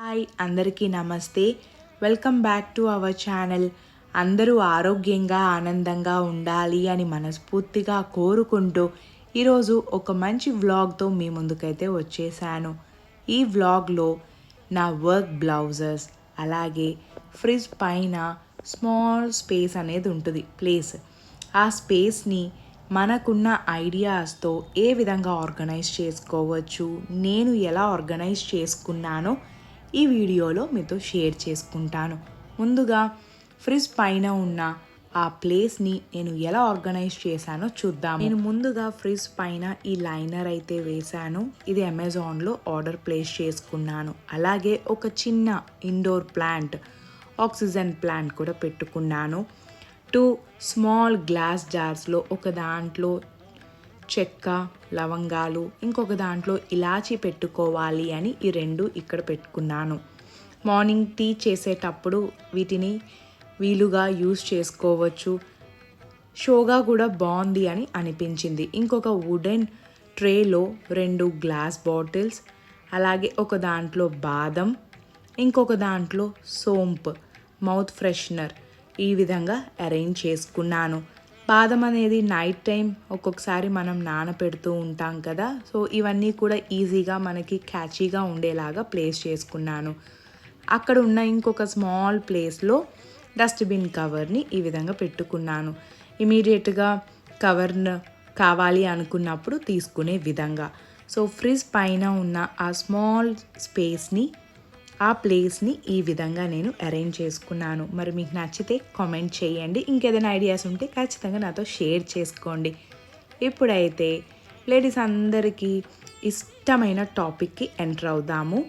Hi అందరికీ నమస్తే. Welcome back to our channel. అందరూ ఆరోగ్యంగా ఆనందంగా ఉండాలి అని మనస్ఫూర్తిగా కోరుకుంటూ ఈరోజు ఒక మంచి వ్లాగ్తో మీ ముందుకైతే వచ్చేసాను. ఈ వ్లాగ్లో నా వర్క్ బ్లౌజెస్ అలాగే ఫ్రిడ్జ్ పైన స్మాల్ స్పేస్ అనేది ఉంటుంది ప్లేస్. ఆ స్పేస్ని మనకున్న ఐడియాస్తో ఏ విధంగా ఆర్గనైజ్ చేసుకోవచ్చు నేను ఎలా ఆర్గనైజ్ చేసుకున్నానో ఈ వీడియోలో మీతో షేర్ చేసుకుంటాను. ముందుగా ఫ్రిజ్ పైన ఉన్న ఆ ప్లేస్ని నేను ఎలా ఆర్గనైజ్ చేశానో చూద్దాం నేను ముందుగా ఫ్రిజ్ పైన ఈ లైనర్ అయితే వేశాను. ఇది అమెజాన్లో ఆర్డర్ ప్లేస్ చేసుకున్నాను. అలాగే ఒక చిన్న ఇండోర్ ప్లాంట్ ఆక్సిజన్ ప్లాంట్ కూడా పెట్టుకున్నాను. టూ స్మాల్ గ్లాస్ జార్స్లో ఒక దాంట్లో చెక్క లవంగాలు ఇంకొక దాంట్లో ఇలాచి పెట్టుకోవాలి అని ఈ రెండు ఇక్కడ పెట్టుకున్నాను. మార్నింగ్ టీ చేసేటప్పుడు వీటిని వీలుగా యూస్ చేసుకోవచ్చు. షోగా కూడా బాగుంది అని అనిపించింది. ఇంకొక వుడెన్ ట్రేలో రెండు గ్లాస్ బాటిల్స్ అలాగే ఒక దాంట్లో బాదం ఇంకొక దాంట్లో సోంప్ మౌత్ ఫ్రెషనర్ ఈ విధంగా అరేంజ్ చేసుకున్నాను. బాదం అనేది నైట్ టైం ఒక్కొక్కసారి మనం నానపెడుతూ ఉంటాం కదా. సో ఇవన్నీ కూడా ఈజీగా మనకి క్యాచీగా ఉండేలాగా ప్లేస్ చేసుకున్నాను. అక్కడ ఉన్న ఇంకొక స్మాల్ ప్లేస్లో డస్ట్బిన్ కవర్ని ఈ విధంగా పెట్టుకున్నాను. ఇమీడియట్గా కవర్ను కావాలి అనుకున్నప్పుడు తీసుకునే విధంగా. సో ఫ్రిడ్జ్ పైన ఉన్న ఆ స్మాల్ స్పేస్ని ఆ ప్లేస్ని ఈ విధంగా నేను అరేంజ్ చేసుకున్నాను. మరి మీకు నచ్చితే కామెంట్ చేయండి. ఇంకేదైనా ఐడియాస్ ఉంటే ఖచ్చితంగా నాతో షేర్ చేసుకోండి. ఇప్పుడైతే లేడీస్ అందరికీ ఇష్టమైన టాపిక్కి ఎంటర్ అవుదాము.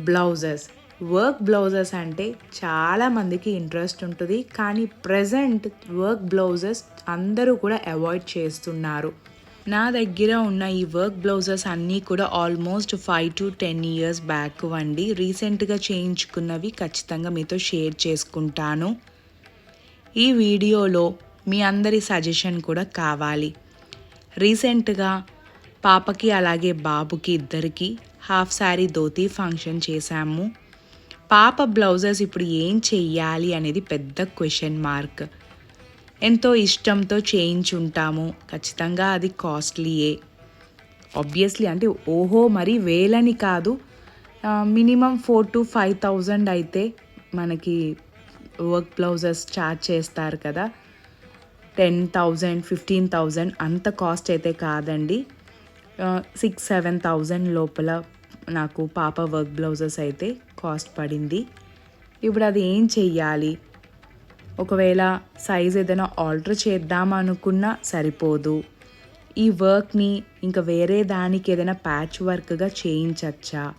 బ్లౌజెస్. వర్క్ బ్లౌజెస్ అంటే చాలామందికి ఇంట్రెస్ట్ ఉంటుంది. కానీ ప్రజెంట్ వర్క్ బ్లౌజెస్ అందరూ కూడా అవాయిడ్ చేస్తున్నారు. నా దగ్గర ఉన్న ఈ వర్క్ బ్లౌజెస్ అన్నీ కూడా almost five to ten years back వండి. రీసెంట్గా చేయించుకున్నవి ఖచ్చితంగా మీతో షేర్ చేసుకుంటాను. ఈ వీడియోలో మీ అందరి సజెషన్ కూడా కావాలి. రీసెంట్గా పాపకి అలాగే బాబుకి ఇద్దరికి హాఫ్ శారీ ధోతి ఫంక్షన్ చేశాము. పాప బ్లౌజెస్ ఇప్పుడు ఏం చెయ్యాలి అనేది పెద్ద క్వశ్చన్ మార్క్. ఎంతో ఇష్టంతో చేయించుంటాము. ఖచ్చితంగా అది కాస్ట్లీయే. ఆబ్వియస్లీ అంటే ఓహో మరి వేలని కాదు. Minimum four to five thousand అయితే మనకి వర్క్ బ్లౌజెస్ చార్జ్ చేస్తారు కదా. టెన్ థౌజండ్ ఫిఫ్టీన్ థౌజండ్ అంత కాస్ట్ అయితే కాదండి. సిక్స్ సెవెన్ థౌజండ్ లోపల నాకు పాప వర్క్ బ్లౌజెస్ అయితే కాస్ట్ పడింది. ఇప్పుడు అది ఏం చెయ్యాలి? ఒకవేళ సైజ్ ఏదైనా ఆల్టర్ చేద్దాం అనుకున్నా సరిపోదు. ఈ వర్క్ని ఇంకా వేరే దానికి ఏదైనా ప్యాచ్ వర్క్గా చేయించచ్చా?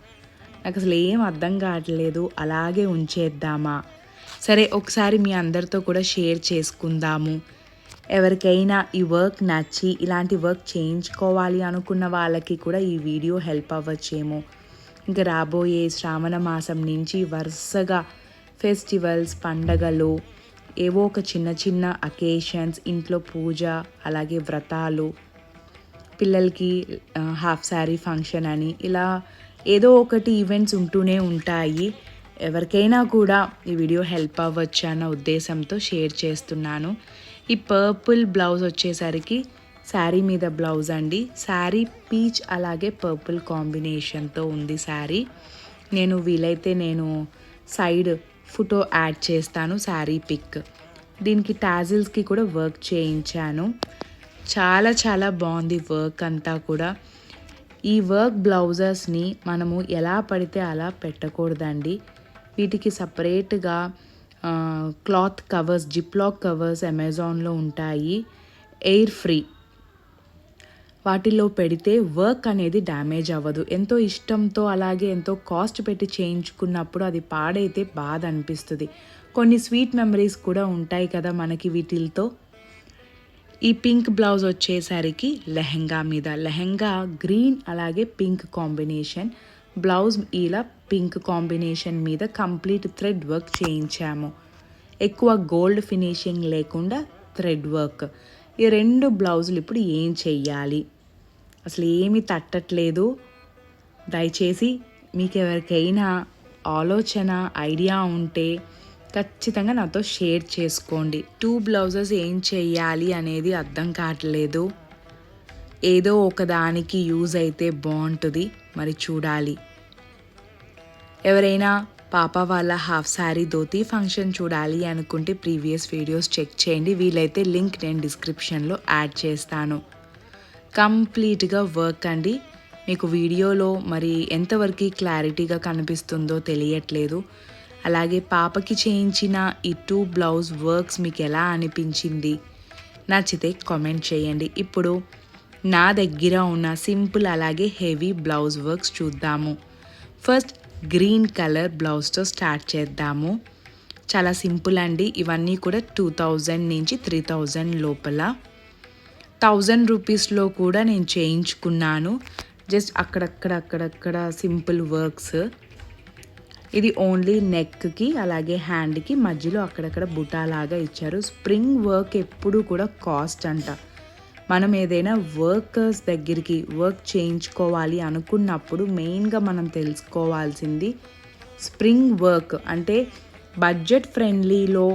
నాకు అసలు ఏం అర్థం కావట్లేదు. అలాగే ఉంచేద్దామా? సరే ఒకసారి మీ అందరితో కూడా షేర్ చేసుకుందాము. ఎవరికైనా ఈ వర్క్ నచ్చి ఇలాంటి వర్క్ చేయించుకోవాలి అనుకున్న వాళ్ళకి కూడా ఈ వీడియో హెల్ప్ అవ్వచ్చేమో. ఇంకా రాబోయే శ్రావణ మాసం నుంచి వరుసగా ఫెస్టివల్స్ పండగలు ఏవో ఒక చిన్న చిన్న అకేషన్స్ ఇంట్లో పూజ అలాగే వ్రతాలు. పిల్లలకి హాఫ్ శారీ ఫంక్షన్ అని ఇలా ఏదో ఒకటి ఈవెంట్స్ ఉంటూనే ఉంటాయి. ఎవరికైనా కూడా ఈ వీడియో హెల్ప్ అవ్వచ్చు అన్న ఉద్దేశంతో షేర్ చేస్తున్నాను. ఈ పర్పుల్ బ్లౌజ్ వచ్చేసరికి శారీ మీద బ్లౌజ్ అండి. శారీ పీచ్ అలాగే పర్పుల్ కాంబినేషన్తో ఉంది శారీ నేను వీలైతే నేను సైడ్ ఫోటో యాడ్ చేస్తాను శారీ పిక్. దీనికి టాజిల్స్కి కూడా వర్క్ చేయించాను. చాలా చాలా బాగుంది వర్క్ అంతా కూడా. ఈ వర్క్ బ్లౌజెస్ని మనము ఎలా పడితే అలా పెట్టకూడదండి. వీటికి సపరేట్గా క్లాత్ కవర్స్ జిప్లాక్ కవర్స్ అమెజాన్లో ఉంటాయి. Air free. వాటిల్లో పెడితే వర్క్ అనేది డ్యామేజ్ అవ్వదు. ఎంతో ఇష్టంతో అలాగే ఎంతో కాస్ట్ పెట్టి చేయించుకున్నప్పుడు అది పాడైతే బాధ అనిపిస్తుంది. కొన్ని స్వీట్ మెమరీస్ కూడా ఉంటాయి కదా మనకి వీటితో ఈ పింక్ బ్లౌజ్ వచ్చేసరికి లెహెంగా మీద. లెహెంగా గ్రీన్ అలాగే పింక్ కాంబినేషన్. బ్లౌజ్ ఇలా పింక్ కాంబినేషన్ మీద కంప్లీట్ థ్రెడ్ వర్క్ చేయించాము. ఎక్కువ గోల్డ్ ఫినిషింగ్ లేకుండా థ్రెడ్ వర్క్. ఈ రెండు బ్లౌజులు ఇప్పుడు ఏం చెయ్యాలి? అసలు ఏమీ తట్టట్లేదు. దయచేసి మీకు ఎవరికైనా ఆలోచన ఐడియా ఉంటే ఖచ్చితంగా నాతో షేర్ చేసుకోండి. టూ బ్లౌజెస్ ఏం చేయాలి అనేది అర్థం కావట్లేదు. ఏదో ఒకదానికి యూజ్ అయితే బాగుంటుంది. మరి చూడాలి. ఎవరైనా పాప వాళ్ళ హాఫ్ శారీ ధోతి ఫంక్షన్ చూడాలి అనుకుంటే ప్రీవియస్ వీడియోస్ చెక్ చేయండి. వీలైతే లింక్ నేను డిస్క్రిప్షన్లో యాడ్ చేస్తాను. కంప్లీట్గా వర్క్ అండి. మీకు వీడియోలో మరి ఎంతవరకు క్లారిటీగా కనిపిస్తుందో తెలియట్లేదు. అలాగే పాపకి చేయించిన ఈ టూ బ్లౌజ్ వర్క్స్ మీకు ఎలా అనిపించింది? నచ్చితే కామెంట్ చేయండి. ఇప్పుడు నా దగ్గర ఉన్న సింపుల్ అలాగే హెవీ బ్లౌజ్ వర్క్స్ చూద్దాము. ఫస్ట్ గ్రీన్ కలర్ బ్లౌజ్తో స్టార్ట్ చేద్దాము. చాలా సింపుల్ అండి. ఇవన్నీ కూడా టూ థౌజండ్ నుంచి త్రీ థౌజండ్ లోపల. థౌజండ్ రూపీస్లో కూడా నేను చేయించుకున్నాను. జస్ట్ అక్కడక్కడ అక్కడక్కడ సింపుల్ వర్క్స్. ఇది ఓన్లీ నెక్కి అలాగే హ్యాండ్కి మధ్యలో అక్కడక్కడ బుటాలాగా ఇచ్చారు. స్ప్రింగ్ వర్క్ ఎప్పుడు కూడా కాస్ట్ అంట. మనం ఏదైనా వర్కర్స్ దగ్గరికి వర్క్ చేయించుకోవాలి అనుకున్నప్పుడు మెయిన్గా మనం తెలుసుకోవాల్సింది స్ప్రింగ్ వర్క్ అంటే బడ్జెట్ ఫ్రెండ్లీలో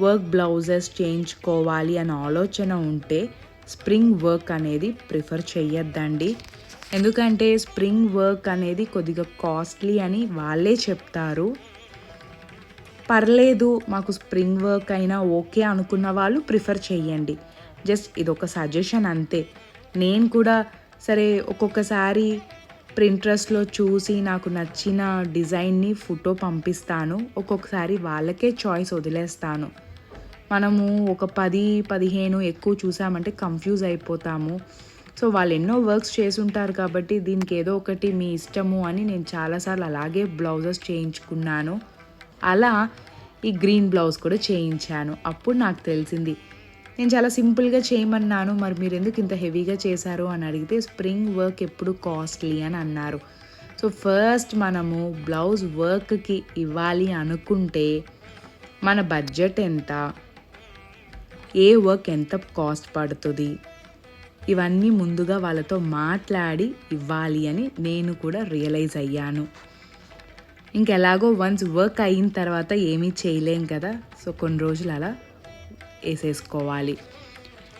వర్క్ బ్లౌజెస్ చేయించుకోవాలి అనే ఆలోచన ఉంటే స్ప్రింగ్ వర్క్ అనేది ప్రిఫర్ చేయొద్దండి ఎందుకంటే స్ప్రింగ్ వర్క్ అనేది కొద్దిగా కాస్ట్లీ అని వాళ్ళే చెప్తారు. పర్లేదు మాకు స్ప్రింగ్ వర్క్ అయినా ఓకే అనుకున్న వాళ్ళు ప్రిఫర్ చేయండి జస్ట్ ఇది ఒక సజెషన్ అంతే. నేను కూడా సరే ఒక్కొక్కసారి ప్రింట్రెస్ట్లో చూసి నాకు నచ్చిన డిజైన్ని ఫోటో పంపిస్తాను. ఒక్కొక్కసారి వాళ్ళకే చాయిస్ వదిలేస్తాను. మనము ఒక పది పదిహేను ఎక్కువ చూసామంటే కంఫ్యూజ్ అయిపోతాము. సో వాళ్ళు ఎన్నో వర్క్స్ చేసుంటారు కాబట్టి దీనికి ఏదో ఒకటి మీ ఇష్టము అని నేను చాలాసార్లు అలాగే బ్లౌజెస్ చేయించుకున్నాను. అలా ఈ గ్రీన్ బ్లౌజ్ కూడా చేయించాను. అప్పుడు నాకు తెలిసింది నేను చాలా సింపుల్గా చేయమన్నాను మరి మీరు ఎందుకు ఇంత హెవీగా చేశారు అని అడిగితే స్ప్రింగ్ వర్క్ ఎప్పుడు కాస్ట్లీ అని అన్నారు. సో ఫస్ట్ మనము బ్లౌజ్ వర్క్కి ఇవ్వాలి అనుకుంటే మన బడ్జెట్ ఎంత? ఏ వర్క్ ఎంత కాస్ట్ పడుతుంది? ఇవన్నీ ముందుగా వాళ్ళతో మాట్లాడి ఇవ్వాలి అని నేను కూడా రియలైజ్ అయ్యాను. ఇంకెలాగో వన్స్ వర్క్ అయిన తర్వాత ఏమీ చేయలేం కదా? సో కొన్ని రోజులు అలా వేసేసుకోవాలి.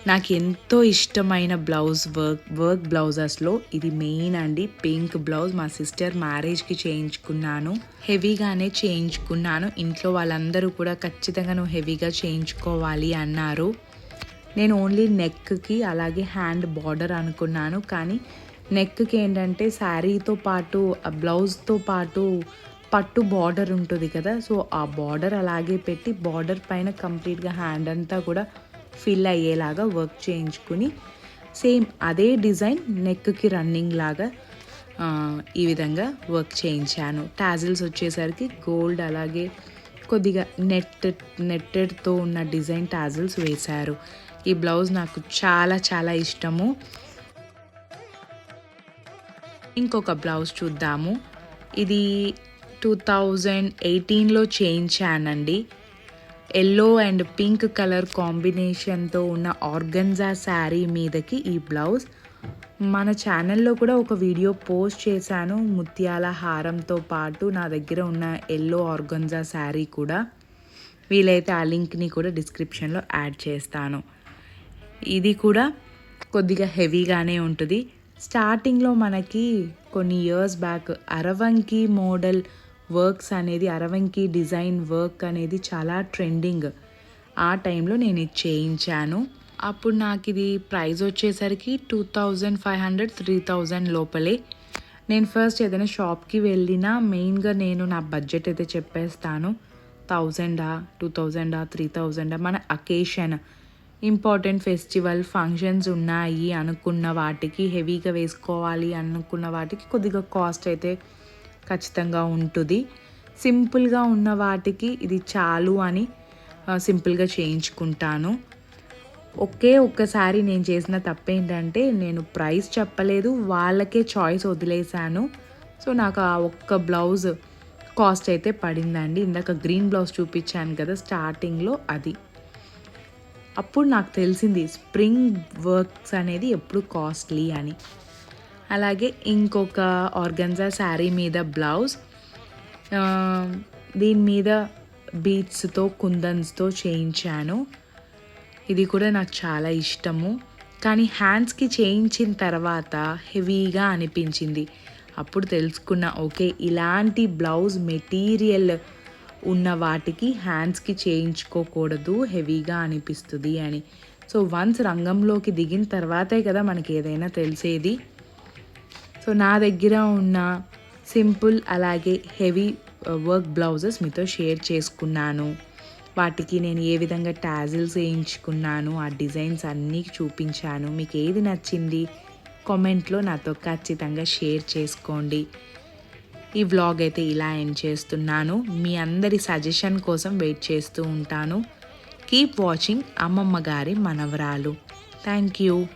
నాకు ఎంతో ఇష్టమైన బ్లౌజ్ వర్క్ వర్క్ బ్లౌజెస్లో ఇది మెయిన్ అండి. పింక్ బ్లౌజ్ మా సిస్టర్ మ్యారేజ్కి చేయించుకున్నాను. హెవీగానే చేయించుకున్నాను. ఇంట్లో వాళ్ళందరూ కూడా ఖచ్చితంగా నువ్వు హెవీగా చేయించుకోవాలి అన్నారు. నేను ఓన్లీ నెక్కి అలాగే హ్యాండ్ బార్డర్ అనుకున్నాను. కానీ నెక్కి ఏంటంటే శారీతో పాటు ఆ బ్లౌజ్తో పాటు పట్టు బార్డర్ ఉంటుంది కదా సో ఆ బార్డర్ అలాగే పెట్టి బార్డర్ పైన కంప్లీట్గా హ్యాండ్ అంతా కూడా ఫిల్ అయ్యేలాగా వర్క్ చేయించుకుని సేమ్ అదే డిజైన్ నెక్కి రన్నింగ్ లాగా ఈ విధంగా వర్క్ చేయించాను. టాజిల్స్ వచ్చేసరికి గోల్డ్ అలాగే కొద్దిగా నెట్ నెట్టెడ్తో ఉన్న డిజైన్ టాజిల్స్ వేశారు. ఈ బ్లౌజ్ నాకు చాలా చాలా ఇష్టము. ఇంకొక బ్లౌజ్ చూద్దాము. ఇది టూ థౌజండ్ ఎయిటీన్లో చేయించానండి ఎల్లో అండ్ పింక్ కలర్ కాంబినేషన్తో ఉన్న ఆర్గన్జా శారీ మీదకి ఈ బ్లౌజ్. మన ఛానల్లో కూడా ఒక వీడియో పోస్ట్ చేశాను. ముత్యాల హారంతో పాటు నా దగ్గర ఉన్న ఎల్లో ఆర్గన్జా శారీ కూడా. వీలైతే ఆ లింక్ని కూడా డిస్క్రిప్షన్లో యాడ్ చేస్తాను. ఇది కూడా కొద్దిగా హెవీగానే ఉంటుంది. స్టార్టింగ్లో మనకి కొన్ని ఇయర్స్ బ్యాక్ అరవంకి మోడల్ వర్క్స్ అనేది అరవంకి డిజైన్ వర్క్ అనేది చాలా ట్రెండింగ్. ఆ టైంలో నేను ఇది చేయించాను. అప్పుడు నాకు ఇది ప్రైస్ వచ్చేసరికి two thousand five hundred three thousand లోపలే. నేను ఫస్ట్ ఏదైనా షాప్కి వెళ్ళినా మెయిన్గా నేను నా బడ్జెట్ అయితే చెప్పేస్తాను. థౌజండా టూ థౌజండా త్రీ థౌజండా మన అకేషన్. ఇంపార్టెంట్ ఫెస్టివల్ ఫంక్షన్స్ ఉన్నాయి అనుకున్న వాటికి హెవీగా వేసుకోవాలి అనుకున్న వాటికి కొద్దిగా కాస్ట్ అయితే ఖచ్చితంగా ఉంటుంది. సింపుల్గా ఉన్న వాటికి ఇది చాలు అని సింపుల్గా చేయించుకుంటాను. ఒకే ఒక్కసారి నేను చేసిన తప్పేంటంటే నేను ప్రైస్ చెప్పలేదు వాళ్ళకే చాయిస్ వదిలేశాను. సో నాకు ఆ ఒక్క బ్లౌజ్ కాస్ట్ అయితే పడిందండి. ఇందాక గ్రీన్ బ్లౌజ్ చూపించాను కదా స్టార్టింగ్లో అది. అప్పుడు నాకు తెలిసింది స్ప్రింగ్ వర్క్స్ అనేది ఎప్పుడు కాస్ట్లీ అని. అలాగే ఇంకొక ఆర్గన్జా శారీ మీద బ్లౌజ్ దీని మీద బీట్స్తో కుందన్స్తో చేయించాను. ఇది కూడా నాకు చాలా ఇష్టము. కానీ హ్యాండ్స్కి చేయించిన తర్వాత హెవీగా అనిపించింది. అప్పుడు తెలుసుకున్న ఓకే ఇలాంటి బ్లౌజ్ మెటీరియల్ ఉన్న వాటికి హ్యాండ్స్కి చేయించుకోకూడదు హెవీగా అనిపిస్తుంది అని. సో వన్స్ రంగంలోకి దిగిన తర్వాతే కదా మనకి ఏదైనా తెలిసేది. సో నా దగ్గర ఉన్న సింపుల్ అలాగే హెవీ వర్క్ బ్లౌజెస్ మీతో షేర్ చేసుకున్నాను. వాటికి నేను ఏ విధంగా టాజిల్స్ వేయించుకున్నాను ఆ డిజైన్స్ అన్నీ చూపించాను. మీకు ఏది నచ్చింది కామెంట్లో నాతో ఖచ్చితంగా షేర్ చేసుకోండి. ఈ వ్లాగ్ అయితే ఇలా ఎండ్ చేస్తున్నాను. మీ అందరి సజెషన్ కోసం వెయిట్ చేస్తూ ఉంటాను. కీప్ వాచింగ్ అమ్మమ్మ గారి మనవరాలు. Thank you.